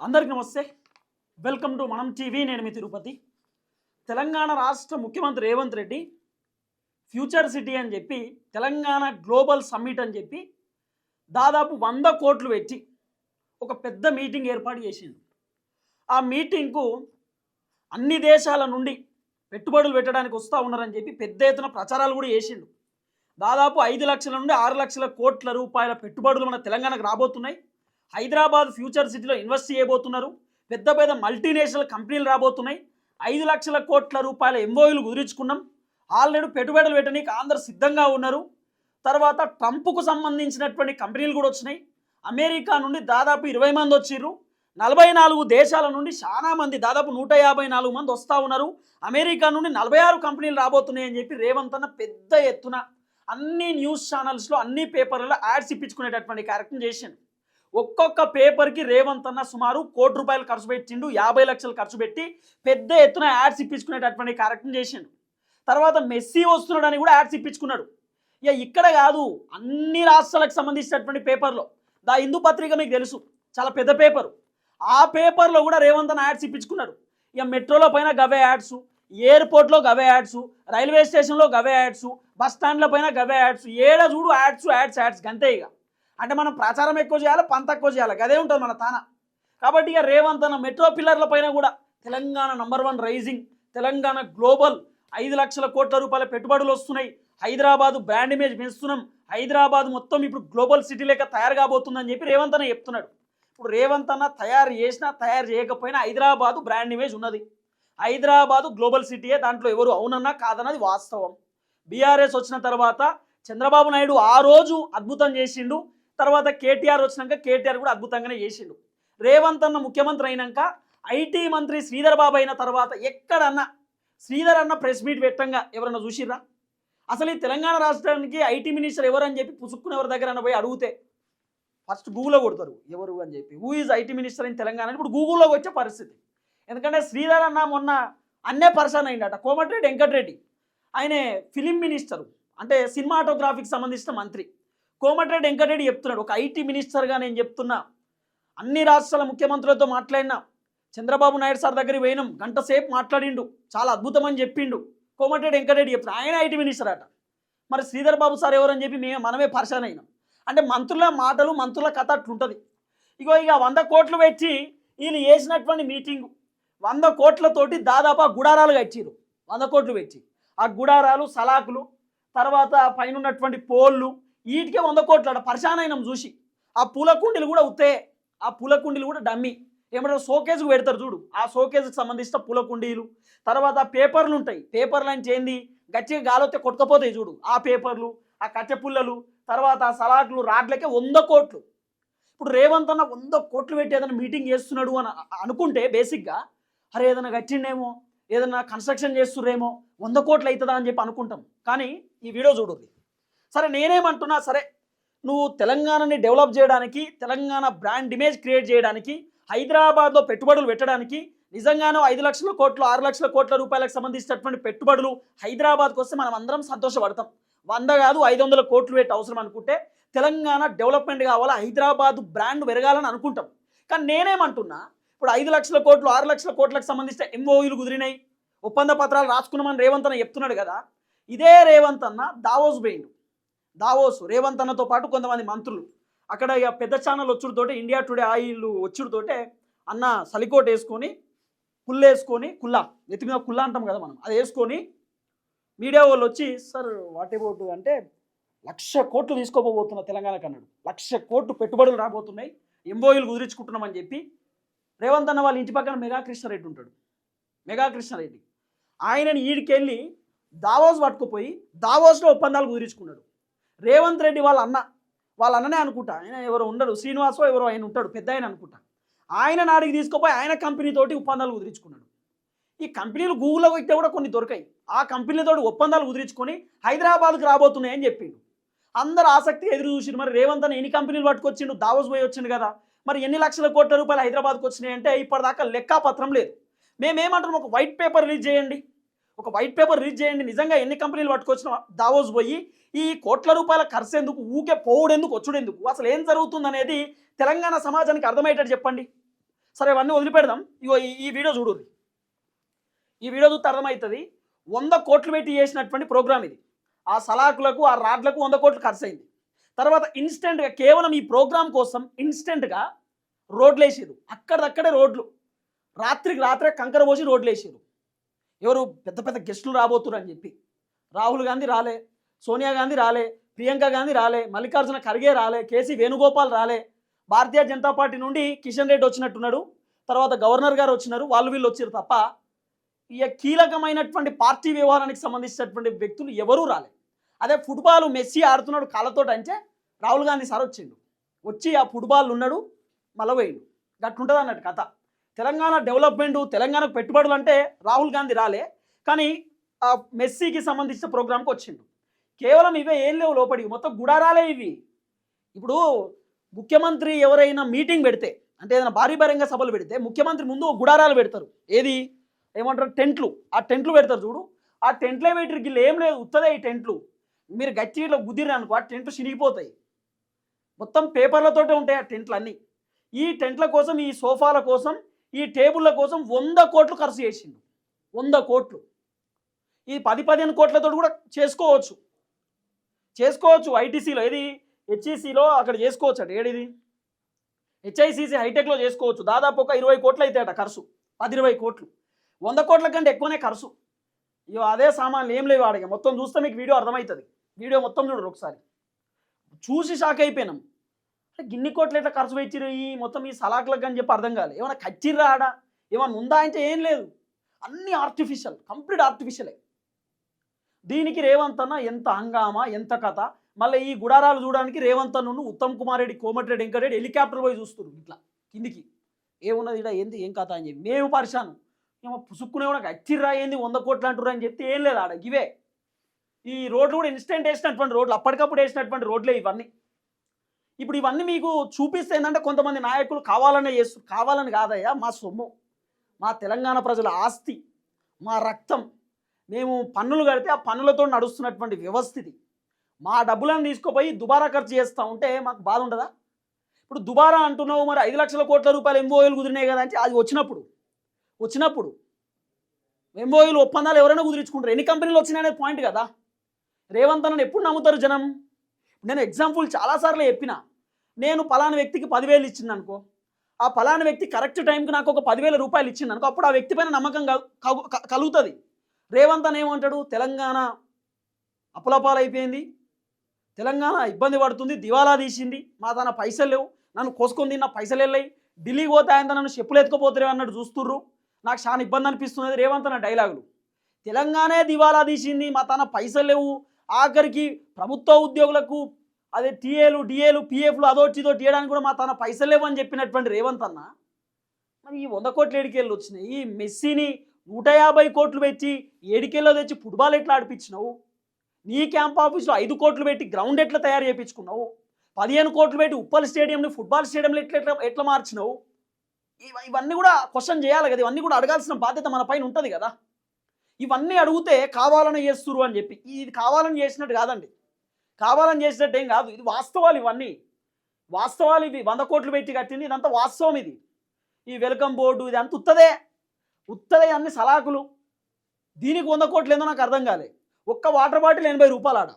అందరికీ నమస్తే. Welcome to మనం టీవీ నేను మీ తిరుపతి. తెలంగాణ రాష్ట్ర ముఖ్యమంత్రి రేవంత్ రెడ్డి ఫ్యూచర్ సిటీ అని చెప్పి తెలంగాణ గ్లోబల్ సమ్మిట్ అని చెప్పి దాదాపు వంద కోట్లు పెట్టి ఒక పెద్ద మీటింగ్ ఏర్పాటు చేసింది. ఆ మీటింగ్కు అన్ని దేశాల నుండి పెట్టుబడులు పెట్టడానికి వస్తూ ఉన్నారని చెప్పి పెద్ద ఎత్తున ప్రచారాలు కూడా చేసిండు. దాదాపు ఐదు లక్షల నుండి ఆరు లక్షల కోట్ల రూపాయల పెట్టుబడులు మన తెలంగాణకు రాబోతున్నాయి. హైదరాబాద్ ఫ్యూచర్ సిటీలో ఇన్వెస్ట్ చేయబోతున్నారు. పెద్ద పెద్ద మల్టీనేషనల్ కంపెనీలు రాబోతున్నాయి. ఐదు లక్షల కోట్ల రూపాయల ఎంఓయూలు కుదుర్చుకున్నాం. ఆల్రెడీ పెట్టుబడులు పెట్టడానికి అందరు సిద్ధంగా ఉన్నారు. తర్వాత ట్రంప్కు సంబంధించినటువంటి కంపెనీలు కూడా వచ్చినాయి. అమెరికా నుండి దాదాపు ఇరవై మంది వచ్చిర్రు. నలభై నాలుగు దేశాల నుండి చాలా మంది దాదాపు నూట యాభై నాలుగు మంది వస్తూ ఉన్నారు. అమెరికా నుండి నలభై ఆరు కంపెనీలు రాబోతున్నాయి అని చెప్పి రేవంత్ అన్న పెద్ద ఎత్తున అన్ని న్యూస్ ఛానల్స్లో అన్ని పేపర్లలో యాడ్స్ ఇప్పించుకునేటటువంటి కార్యక్రమం చేశాను ఒక్కొక్క పేపర్కి రేవంత్ అన్న సుమారు కోటి రూపాయలు ఖర్చు పెట్టిండు యాభై లక్షలు ఖర్చు పెట్టి పెద్ద ఎత్తున యాడ్స్ ఇప్పించుకునేటటువంటి కార్యక్రమం చేసిండు. తర్వాత మెస్సీ వస్తున్నాడని కూడా యాడ్స్ ఇప్పించుకున్నాడు. ఇక ఇక్కడ కాదు అన్ని రాష్ట్రాలకు సంబంధించినటువంటి పేపర్లో. దా హిందూ పత్రిక మీకు తెలుసు చాలా పెద్ద పేపరు. ఆ పేపర్లో కూడా రేవంత్ అన్న యాడ్స్ ఇప్పించుకున్నాడు. ఇక మెట్రోలో పైన గవే యాడ్స్ ఎయిర్పోర్ట్లో గవే యాడ్స్ రైల్వే స్టేషన్లో గవే యాడ్స్ బస్ స్టాండ్ల పైన గవే యాడ్స్ ఏడ చూడు యాడ్స్ యాడ్స్ యాడ్స్ గంతే ఇక. అంటే మనం ప్రచారం ఎక్కువ చేయాలి? పంత ఎక్కువ చేయాలి? అదే ఉంటుంది మన తాన. కాబట్టి ఇక రేవంత్ అన్న మెట్రో పిల్లర్ల పైన కూడా Telangana number one rising Telangana global ఐదు లక్షల కోట్ల రూపాయల పెట్టుబడులు వస్తున్నాయి. హైదరాబాద్ బ్రాండ్ ఇమేజ్ పెంచుతున్నాం. హైదరాబాద్ మొత్తం ఇప్పుడు గ్లోబల్ సిటీ లేక తయారు కాబోతుందని చెప్పి రేవంత్ అన్న చెప్తున్నాడు. ఇప్పుడు రేవంత్ అన్న తయారు చేసినా తయారు చేయకపోయినా హైదరాబాదు బ్రాండ్ ఇమేజ్ ఉన్నది. హైదరాబాదు గ్లోబల్ సిటీయే దాంట్లో ఎవరు అవునన్నా కాదన్నది వాస్తవం. బీఆర్ఎస్ వచ్చిన తర్వాత చంద్రబాబు నాయుడు ఆ రోజు అద్భుతం చేసిండు. తర్వాత కేటీఆర్ వచ్చినాక కేటీఆర్ కూడా అద్భుతంగానే చేసిండు. రేవంత్ అన్న ముఖ్యమంత్రి అయినాక ఐటీ మంత్రి శ్రీధర్ బాబు అయిన తర్వాత ఎక్కడన్నా శ్రీధర్ అన్న ప్రెస్ మీట్ పెట్టంగా ఎవరన్నా చూసిర్రా? అసలు ఈ తెలంగాణ రాష్ట్రానికి ఐటీ మినిస్టర్ ఎవరు అని చెప్పి పుసుక్కుని ఎవరి దగ్గర పోయి అడిగితే ఫస్ట్ గూగుల్లో కొడతారు. ఎవరు అని చెప్పి. Who is IT minister in Telangana అని ఇప్పుడు గూగుల్లోకి వచ్చే పరిస్థితి. ఎందుకంటే శ్రీధర్ అన్న మొన్న అన్నే పర్సన్ అయిందట కోమటిరెడ్డి వెంకటరెడ్డి. ఆయన ఫిలిం మినిస్టరు అంటే సినిమాటోగ్రాఫీకి సంబంధించిన మంత్రి. కోమటిరెడ్డి వెంకటరెడ్డి చెప్తున్నాడు. ఒక ఐటీ మినిస్టర్గా నేను చెప్తున్నా. అన్ని రాష్ట్రాల ముఖ్యమంత్రులతో మాట్లాడినా. చంద్రబాబు నాయుడు సార్ దగ్గరికి పోయినాం. గంట సేపు మాట్లాడిండు. చాలా అద్భుతం అని చెప్పిండు. కోమటిరెడ్డి వెంకటరెడ్డి చెప్తాడు ఆయన ఐటీ మినిస్టర్ అట. మరి శ్రీధర్ బాబు సార్ ఎవరని చెప్పి మేము మనమే పరిశాన్ అయినాం. అంటే మంత్రుల మాటలు మంత్రుల కథ అట్లుంటుంది ఇగో ఇక వంద కోట్లు పెట్టి వీళ్ళు చేసినటువంటి మీటింగు వంద కోట్లతోటి దాదాపు ఆ గుడారాలు కట్టిరు వంద కోట్లు పెట్టి. ఆ గుడారాలు సలాకులు తర్వాత పైన ఉన్నటువంటి పోళ్ళు వీటికే వంద కోట్లు అట పరిశాన్ అయినాం చూసి. ఆ పూల కుండీలు కూడా ఉత్తే ఆ పూల కుండీలు కూడా డమ్మి. ఏమంటారు? షోకేజ్కి పెడతారు చూడు. ఆ షోకేజ్కి సంబంధించిన పూల కుండీలు. తర్వాత పేపర్లు ఉంటాయి. పేపర్లు అంటే ఏంది? గట్టిగా గాలొత్తే కొట్టుకపోతాయి చూడు. ఆ పేపర్లు ఆ కట్టె పుల్లలు తర్వాత ఆ సలాకులు రాడ్లకే వంద కోట్లు. ఇప్పుడు రేవంత్ అన్న వంద కోట్లు పెట్టి ఏదైనా మీటింగ్ చేస్తున్నాడు అని అనుకుంటే బేసిక్గా అరే ఏదైనా కట్టిండేమో ఏదైనా కన్స్ట్రక్షన్ చేస్తురేమో వంద కోట్లు అవుతుందా అని చెప్పి అనుకుంటాం. కానీ ఈ వీడియో చూడండి సరే నేనేమంటున్నా సరే నువ్వు తెలంగాణని డెవలప్ చేయడానికి తెలంగాణ బ్రాండ్ ఇమేజ్ క్రియేట్ చేయడానికి హైదరాబాద్లో పెట్టుబడులు పెట్టడానికి నిజంగానో ఐదు లక్షల కోట్లు ఆరు లక్షల కోట్ల రూపాయలకు సంబంధించినటువంటి పెట్టుబడులు హైదరాబాద్కి వస్తే మనం అందరం సంతోషపడతాం. వంద కాదు ఐదు వందల కోట్లు పెట్టి అవసరం అనుకుంటే తెలంగాణ డెవలప్మెంట్ కావాలా హైదరాబాద్ బ్రాండ్ పెరగాలని అనుకుంటాం. కానీ నేనేమంటున్నా ఇప్పుడు ఐదు లక్షల కోట్లు ఆరు లక్షల కోట్లకు సంబంధించిన ఎంఓయూలు కుదిరినాయి. ఒప్పంద పత్రాలు రాసుకున్నామని రేవంత్ అన్న చెప్తున్నాడు కదా ఇదే రేవంత్ అన్న దావోస్ పోయిండు. దావోస్ రేవంత్ అన్నతో పాటు కొంతమంది మంత్రులు. అక్కడ ఇక పెద్ద ఛానల్ వచ్చుడుతోటే ఇండియా టుడే ఆయిల్ వచ్చుడుతోటే అన్న సలికోట్ వేసుకొని కుళ్ళు వేసుకొని కుల్లా నెత్తి మీద కుల్లా అంటాం కదా మనం అది వేసుకొని మీడియా వాళ్ళు వచ్చి సార్ వాట్ అబౌట్ అంటే లక్ష కోట్లు తీసుకోపోతున్నా తెలంగాణకు అన్నాడు లక్ష కోట్లు పెట్టుబడులు రాబోతున్నాయి ఎంబోయిలు కుదిరించుకుంటున్నామని చెప్పి రేవంత్ అన్న వాళ్ళ ఇంటి పక్కన మెగా కృష్ణారెడ్డి ఉంటాడు. మెగా కృష్ణారెడ్డి ఆయనని ఈడికెళ్ళి దావోస్ పట్టుకుపోయి దావోస్లో ఒప్పందాలు కుదిరించుకున్నాడు. రేవంత్ రెడ్డి వాళ్ళ అన్న. వాళ్ళ అన్ననే అనుకుంటా. ఆయన ఎవరో ఉండడు. శ్రీనివాసో ఎవరో ఆయన ఉంటాడు. పెద్ద ఆయన అనుకుంటా. ఆయన నాడికి తీసుకుపోయి ఆయన కంపెనీతోటి ఒప్పందాలు కుదిరించుకున్నాడు. ఈ కంపెనీలు గూగుల్లో పెట్టే కూడా కొన్ని దొరికాయి. ఆ కంపెనీలతో ఒప్పందాలు కుదిరించుకొని హైదరాబాద్కి రాబోతున్నాయని చెప్పిండు. అందరు ఆసక్తి ఎదురు చూసిండు. మరి రేవంత్ అని ఎన్ని కంపెనీలు పట్టుకొచ్చిండు? దావోస్ పోయి వచ్చిండు కదా. మరి ఎన్ని లక్షల కోట్ల రూపాయలు హైదరాబాద్కి వచ్చినాయి అంటే ఇప్పటిదాకా లెక్కాపత్రం లేదు. మేమేమంటున్నాం? ఒక వైట్ పేపర్ రిలీజ్ చేయండి. ఒక వైట్ పేపర్ రీడ్ చేయండి. నిజంగా ఎన్ని కంపెనీలు పట్టుకొచ్చిన దావోస్ పోయి ఈ కోట్ల రూపాయల ఖర్చు ఎందుకు? ఊకే పోవుడెందుకు వచ్చుడెందుకు అసలు ఏం జరుగుతుంది అనేది తెలంగాణ సమాజానికి అర్థమయ్యేటట్టు చెప్పండి. సరే ఇవన్నీ వదిలిపెడదాం. ఇగో ఈ- వీడియో చూడు. ఈ వీడియో చూస్తే అర్థమవుతుంది. వంద కోట్లు పెట్టి చేసినటువంటి ప్రోగ్రామ్ ఇది. ఆ సలాకులకు ఆ రాడ్లకు వంద కోట్లు ఖర్చు అయింది. తర్వాత ఇన్స్టెంట్గా కేవలం ఈ ప్రోగ్రామ్ కోసం ఇన్స్టెంట్గా రోడ్లు వేసారు అక్కడక్కడే రోడ్లు. రాత్రికి రాత్రే కంకర పోసి రోడ్లు వేసారు ఎవరు పెద్ద పెద్ద గెస్టులు రాబోతున్నారని చెప్పి. రాహుల్ గాంధీ రాలే సోనియా గాంధీ రాలే ప్రియాంక గాంధీ రాలే మల్లికార్జున ఖర్గే రాలే కేసీ వేణుగోపాల్ రాలే. భారతీయ జనతా పార్టీ నుండి కిషన్ రెడ్డి వచ్చినట్టున్నాడు తర్వాత గవర్నర్ గారు వచ్చినారు వాళ్ళు వీళ్ళు వచ్చారు తప్ప ఇక కీలకమైనటువంటి పార్టీ వ్యవహారానికి సంబంధించినటువంటి వ్యక్తులు ఎవరూ రాలే. అదే ఫుట్బాల్ మెస్సీ ఆడుతున్నాడు కాళ్ళతో అంటే రాహుల్ గాంధీ సార్ వచ్చిండు. వచ్చి ఆ ఫుట్బాల్ ఉన్నాడు మళ్ళీ పోయిండు. గట్టుంటుంది అన్నట్టు కథ. తెలంగాణ డెవలప్మెంట్ తెలంగాణకు పెట్టుబడులు అంటే రాహుల్ గాంధీ రాలే. కానీ ఆ మెస్సీకి సంబంధించిన ప్రోగ్రామ్కి వచ్చిండు. కేవలం ఇవే ఏం లేవు లోపలికి. మొత్తం గుడారాలే ఇవి. ఇప్పుడు ముఖ్యమంత్రి ఎవరైనా మీటింగ్ పెడితే అంటే ఏదైనా భారీ భారీగా సభలు పెడితే ముఖ్యమంత్రి ముందు గుడారాలు పెడతారు. ఏది? ఏమంటారు? టెంట్లు. ఆ టెంట్లు పెడతారు చూడు. ఆ టెంట్లే పెట్టిరు గిల్లు ఏం లేదు. ఉత్తదే ఈ టెంట్లు. మీరు గచ్చిలో ఇట్లా అనుకో ఆ టెంట్లు చినిగిపోతాయి. మొత్తం పేపర్లతోటే ఉంటాయి ఆ టెంట్లు అన్నీ ఈ టెంట్ల కోసం ఈ సోఫాల కోసం ఈ టేబుల్ల కోసం వంద కోట్లు ఖర్చు చేసిండు. వంద కోట్లు. ఈ పది పదిహేను కోట్లతో కూడా చేసుకోవచ్చు. చేసుకోవచ్చు ఐటీసీలో. ఏది? హెచ్ఈసీలో అక్కడ చేసుకోవచ్చు అట. ఏడిది? హెచ్ఐసిసి హైటెక్లో చేసుకోవచ్చు. దాదాపు ఒక ఇరవై కోట్లు అయితే అట ఖర్చు. పది ఇరవై కోట్లు. వంద కోట్ల కంటే ఎక్కువనే ఖర్చు. ఇగో అదే సామాన్లు ఏం లేవు ఆడిగా మొత్తం చూస్తే మీకు వీడియో అర్థమవుతుంది. వీడియో మొత్తం చూడరు ఒకసారి. చూసి షాక్ అయిపోయినాం. గిన్ని కోట్లు ఎట్లా ఖర్చు పెట్టిరు ఈ మొత్తం ఈ సలాకులకు అని చెప్పి అర్థం కాలేదు ఏమైనా కచ్చిర్రా ఆడ? ఏమైనా ఉందా అంటే ఏం లేదు. అన్నీ ఆర్టిఫిషియల్ కంప్లీట్ ఆర్టిఫిషియలే దీనికి రేవంత్ అన్న ఎంత హంగామా ఎంత కథ. మళ్ళీ ఈ గుడారాలు చూడడానికి రేవంత్ అన్ను ఉత్తమ్ కుమార్ రెడ్డి కోమటిరెడ్డి వెంకటరెడ్డి హెలికాప్టర్ పోయి చూస్తారు ఇట్లా కిందికి. ఏమున్నది ఇక్కడ ఏంది? ఏం కథ అని చెప్పి. మేము పరిశాను. ఏమో పుసుక్కునే కూడా అచ్చిర్రా ఏంది? వంద కోట్లు అంటుర్రు అని చెప్తే ఏం లేదు ఆడ. ఇవే. ఈ రోడ్లు కూడా ఇన్స్టెంట్ వేసినటువంటి రోడ్లు అప్పటికప్పుడు వేసినటువంటి రోడ్లే ఇవన్నీ. ఇప్పుడు ఇవన్నీ మీకు చూపిస్తే ఏంటంటే కొంతమంది నాయకులు కావాలనే చేస్తారు కావాలని కాదయ్యా మా సొమ్ము మా తెలంగాణ ప్రజల ఆస్తి మా రక్తం. మేము పన్నులు కడితే ఆ పన్నులతో నడుస్తున్నటువంటి వ్యవస్థితి మా డబ్బులను తీసుకుపోయి దుబారా ఖర్చు చేస్తూ ఉంటే మాకు బాధ ఉండదా? ఇప్పుడు దుబారా అంటున్నావు మరి ఐదు లక్షల కోట్ల రూపాయలు ఎంఓఏలు కుదిరినాయి కదా అంటే అది వచ్చినప్పుడు వచ్చినప్పుడు ఎంఓఏలు ఒప్పందాలు ఎవరైనా కుదిరించుకుంటారు. ఎన్ని కంపెనీలు వచ్చినాయనే పాయింట్ కదా. రేవంత్ అన్నని ఎప్పుడు నమ్ముతారు జనం? నేను ఎగ్జాంపుల్ చాలాసార్లు చెప్పిన. నేను పలానా వ్యక్తికి పదివేలు ఇచ్చింది అనుకో ఆ పలానా వ్యక్తి కరెక్ట్ టైంకి నాకు ఒక పదివేల రూపాయలు ఇచ్చింది అనుకో అప్పుడు ఆ వ్యక్తి పైన నమ్మకం క- కలుగుతుంది. రేవంత్ అని ఏమంటాడు తెలంగాణ అప్పులపాలైపోయింది తెలంగాణ ఇబ్బంది పడుతుంది దివాలా తీసింది. మా తన పైసలు లేవు. నన్ను కోసుకొని తిన్న పైసలు వెళ్ళాయి. ఢిల్లీకి పోతాయంత నన్ను చెప్పులు ఎత్తుకుపోతారే అన్నట్టు చూస్తుర్రు. నాకు చాలా ఇబ్బంది అనిపిస్తున్నది రేవంత్ నా డైలాగులు. తెలంగాణే దివాలా తీసింది. మా తన పైసలు లేవు. ఆఖరికి ప్రభుత్వ ఉద్యోగులకు అదే టీఏలు డిఏలు పిఎఫ్లు అదోటి ఇదో తీయడానికి కూడా మా తన పైసలు లేవని చెప్పినటువంటి రేవంత్ అన్న మరి ఈ వంద కోట్ల ఏడికెళ్ళి వచ్చినాయి. ఈ మెస్సీని నూట యాభై కోట్లు పెట్టి ఏడికెళ్ళో తెచ్చి ఫుట్బాల్ ఎట్లా ఆడిపించినావు? నీ క్యాంప్ ఆఫీస్లో ఐదు కోట్లు పెట్టి గ్రౌండ్ ఎట్లా తయారు చేయించుకున్నావు పదిహేను కోట్లు పెట్టి ఉప్పల్ స్టేడియంని ఫుట్బాల్ స్టేడియంలో ఎట్లా ఎట్లా ఎట్లా మార్చినావు? ఇవన్నీ కూడా క్వశ్చన్ చేయాలి కదా ఇవన్నీ కూడా అడగాల్సిన బాధ్యత మన పైన ఉంటుంది కదా. ఇవన్నీ అడిగితే కావాలని చేస్తురు అని చెప్పి ఇది కావాలని చేసినట్టు కాదండి. కావాలని చేసినట్టు ఏం కాదు. ఇది వాస్తవాలు ఇవన్నీ. వాస్తవాలు ఇవి. వంద కోట్లు పెట్టి కట్టింది ఇదంతా వాస్తవం ఇది. ఈ వెల్కమ్ బోర్డు ఇది అంత ఉత్తదే. ఉత్తదే అన్ని సలాకులు. దీనికి వంద కోట్లు ఏందో నాకు అర్థం కాలే. ఒక్క వాటర్ బాటిల్ ఎనభై రూపాయలు ఆడ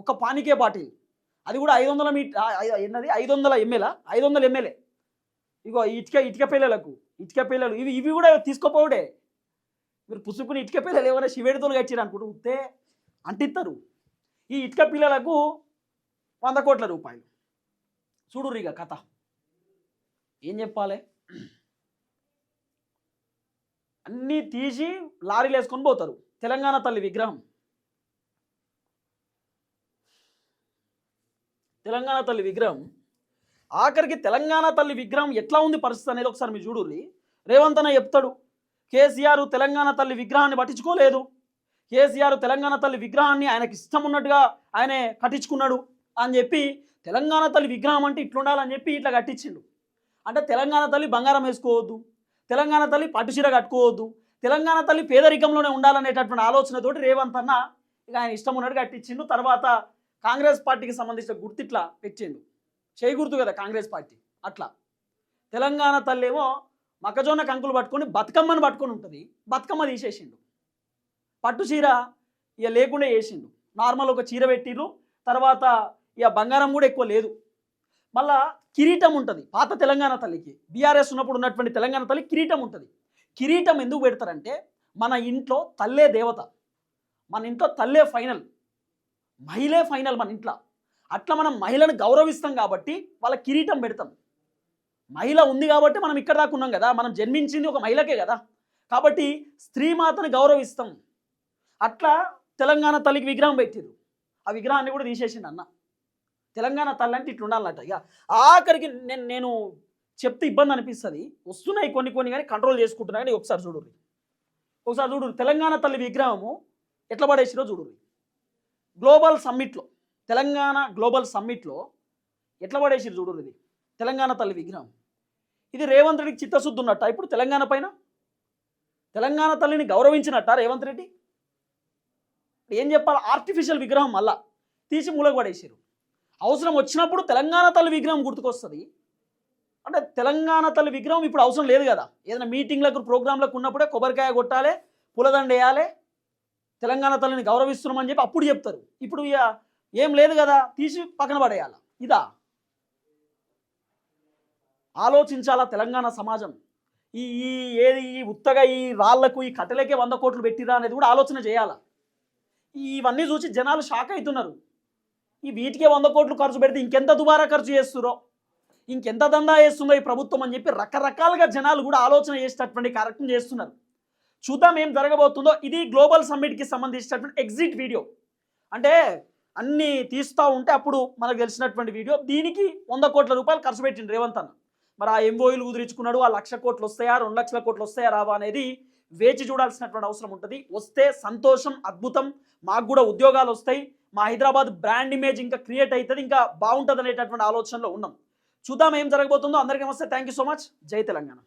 ఒక్క పానికే బాటిల్. అది కూడా ఐదు వందల మీ ఎన్నది? ఐదు వందల ఎంఎల్ ఐదు వందల ఎంఎల్ఏ ఇగో ఇటుక ఇటుక పిల్లలకు. ఇటుక పిల్లలు. ఇవి ఇవి కూడా తీసుకోపోవడే. మీరు పుసుకుని ఇటుక పిల్లలు ఏమైనా శివేడితోలు కట్టారు అనుకుంటే ఉత్తే అంటిస్తారు ఈ ఇటుక పిల్లలకు వంద కోట్ల రూపాయలు. చూడు ఇక కథ. ఏం చెప్పాలి? అన్నీ తీసి లారీలు వేసుకొని పోతారు. తెలంగాణ తల్లి విగ్రహం. తెలంగాణ తల్లి విగ్రహం. ఆఖరికి తెలంగాణ తల్లి విగ్రహం ఎట్లా ఉంది పరిస్థితి అనేది ఒకసారి మీరు చూడుర్రి. రేవంత్ అన్న చెప్తాడు. కేసీఆర్ తెలంగాణ తల్లి విగ్రహాన్ని పట్టించుకోలేదు. కేసీఆర్ తెలంగాణ తల్లి విగ్రహాన్ని ఆయనకి ఇష్టం ఉన్నట్టుగా ఆయనే కట్టించుకున్నాడు అని చెప్పి తెలంగాణ తల్లి విగ్రహం అంటే ఇట్లుండాలని చెప్పి ఇట్లా కట్టించిండు. అంటే తెలంగాణ తల్లి బంగారం వేసుకోవద్దు తెలంగాణ తల్లి పట్టుచీర కట్టుకోవద్దు తెలంగాణ తల్లి పేదరికంలోనే ఉండాలనేటటువంటి ఆలోచనతోటి రేవంత్ అన్న ఇక ఆయన ఇష్టం ఉన్నట్టు కట్టించిండు. తర్వాత కాంగ్రెస్ పార్టీకి సంబంధించిన గుర్తిట్లా పెట్టిండు. చేయి కదా కాంగ్రెస్ పార్టీ అట్లా. తెలంగాణ తల్లి ఏమో మొక్కజొన్న కంకులు పట్టుకొని బతుకమ్మను పట్టుకొని ఉంటుంది. బతుకమ్మ తీసేసిండు. పట్టు చీర ఇక లేకుండా వేసిండు. నార్మల్ ఒక చీర పెట్టిర్రు. తర్వాత ఇక బంగారం కూడా ఎక్కువ లేదు. మళ్ళా కిరీటం ఉంటుంది. పాత తెలంగాణ తల్లికి. బీఆర్ఎస్ ఉన్నప్పుడు ఉన్నటువంటి తెలంగాణ తల్లి కిరీటం ఉంటుంది. కిరీటం ఎందుకు పెడతారంటే మన ఇంట్లో తల్లే దేవత. మన ఇంట్లో తల్లే ఫైనల్ మహిళే ఫైనల్ మన ఇంట్లో. అట్లా మనం మహిళను గౌరవిస్తాం కాబట్టి వాళ్ళ కిరీటం పెడతాం. మహిళ ఉంది కాబట్టి మనం ఇక్కడ దాకా ఉన్నాం కదా. మనం జన్మించింది ఒక మహిళకే కదా. కాబట్టి స్త్రీమాతని గౌరవిస్తాం. అట్లా తెలంగాణ తల్లికి విగ్రహం పెట్టిరు ఆ విగ్రహాన్ని కూడా తీసేసిండు అన్న. తెలంగాణ తల్లి అంటే ఇట్లా ఉండాలన్నట ఇక ఆఖరికి నేను నేను చెప్తే ఇబ్బంది అనిపిస్తుంది. వస్తున్నాయి కొన్ని కొన్ని కానీ కంట్రోల్ చేసుకుంటున్నా కానీ ఒకసారి చూడు ఒకసారి చూడు తెలంగాణ తల్లి విగ్రహము ఎట్లా పడేసిరో చూడు గ్లోబల్ సమ్మిట్లో తెలంగాణ గ్లోబల్ సమ్మిట్లో ఎట్లా పడేసిరు చూడు ఇది? తెలంగాణ తల్లి విగ్రహం. ఇది రేవంత్ రెడ్డికి చిత్తశుద్ధి ఉన్నట్ట? ఇప్పుడు తెలంగాణ పైన? తెలంగాణ తల్లిని గౌరవించినట్ట రేవంత్ రెడ్డి? ఏం చెప్పాలి? ఆర్టిఫిషియల్ విగ్రహం మళ్ళా తీసి మూలకు పడేసారు అవసరం వచ్చినప్పుడు తెలంగాణ తల్లి విగ్రహం గుర్తుకొస్తుంది. అంటే తెలంగాణ తల్లి విగ్రహం ఇప్పుడు అవసరం లేదు కదా. ఏదైనా మీటింగ్లకు ప్రోగ్రాంలకు ఉన్నప్పుడే కొబ్బరికాయ కొట్టాలి పులదండ వేయాలి తెలంగాణ తల్లిని గౌరవిస్తున్నామని చెప్పి అప్పుడు చెప్తారు. ఇప్పుడు ఇక ఏం లేదు కదా తీసి పక్కన పడేయాల? ఇదా? ఆలోచించాలా తెలంగాణ సమాజం? ఈ ఈ ఏది ఈ ఉత్తగా ఈ రాళ్ళకు ఈ కట్టెలకే వంద కోట్లు పెట్టిరా అనేది కూడా ఆలోచన చేయాలా? ఇవన్నీ చూసి జనాలు షాక్ అవుతున్నారు ఈ వీటికే వంద కోట్లు ఖర్చు పెడితే ఇంకెంత దుబారా ఖర్చు చేస్తురో ఇంకెంత దందా చేస్తుందో ఈ ప్రభుత్వం అని చెప్పి రకరకాలుగా జనాలు కూడా ఆలోచన చేసేటటువంటి కార్యక్రమం చేస్తున్నారు. చూద్దాం ఏం జరగబోతుందో. ఇది గ్లోబల్ సమ్మిట్కి సంబంధించినటువంటి ఎగ్జిట్ వీడియో. అంటే అన్నీ తీస్తూ ఉంటే అప్పుడు మనకు తెలిసినటువంటి వీడియో. దీనికి వంద కోట్ల రూపాయలు ఖర్చు పెట్టింది రేవంత్ అన్న. మరి ఆ ఎంఓఈలు కుదిరించుకున్నాడు ఆ లక్ష కోట్లు వస్తాయా రెండు లక్షల కోట్లు వస్తాయా రావా అనేది వేచి చూడాల్సినటువంటి అవసరం ఉంటుంది. వస్తే సంతోషం అద్భుతం. మాకు కూడా ఉద్యోగాలు వస్తాయి. మా హైదరాబాద్ బ్రాండ్ ఇమేజ్ ఇంకా క్రియేట్ అవుతుంది. ఇంకా బాగుంటుంది అనేటటువంటి ఆలోచనలో ఉన్నాం. చూద్దాం ఏం జరగబోతుందో. అందరికీ నమస్తే. Thank you so much. జై తెలంగాణ.